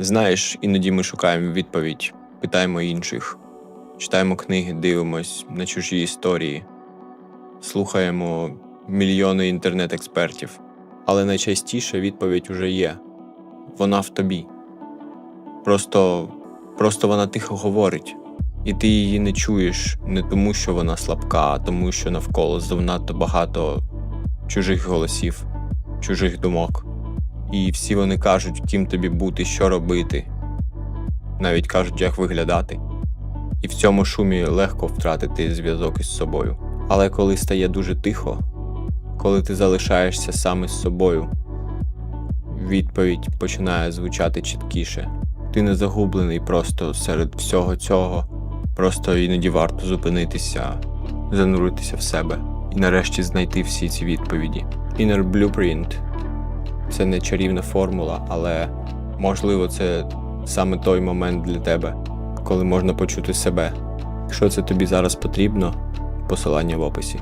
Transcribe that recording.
Знаєш, іноді ми шукаємо відповідь, питаємо інших, читаємо книги, дивимось на чужі історії, слухаємо мільйони інтернет-експертів. Але найчастіше відповідь уже є вона в тобі. Просто, просто вона тихо говорить, і ти її не чуєш не тому, що вона слабка, а тому, що навколо занадто багато чужих голосів, чужих думок. І всі вони кажуть, ким тобі бути, що робити, навіть кажуть, як виглядати. І в цьому шумі легко втратити зв'язок із собою. Але коли стає дуже тихо, коли ти залишаєшся сам із собою, відповідь починає звучати чіткіше. Ти не загублений просто серед всього цього, просто іноді варто зупинитися, зануритися в себе і нарешті знайти всі ці відповіді. Inner Blueprint це не чарівна формула, але можливо це саме той момент для тебе, коли можна почути себе. Якщо це тобі зараз потрібно, посилання в описі.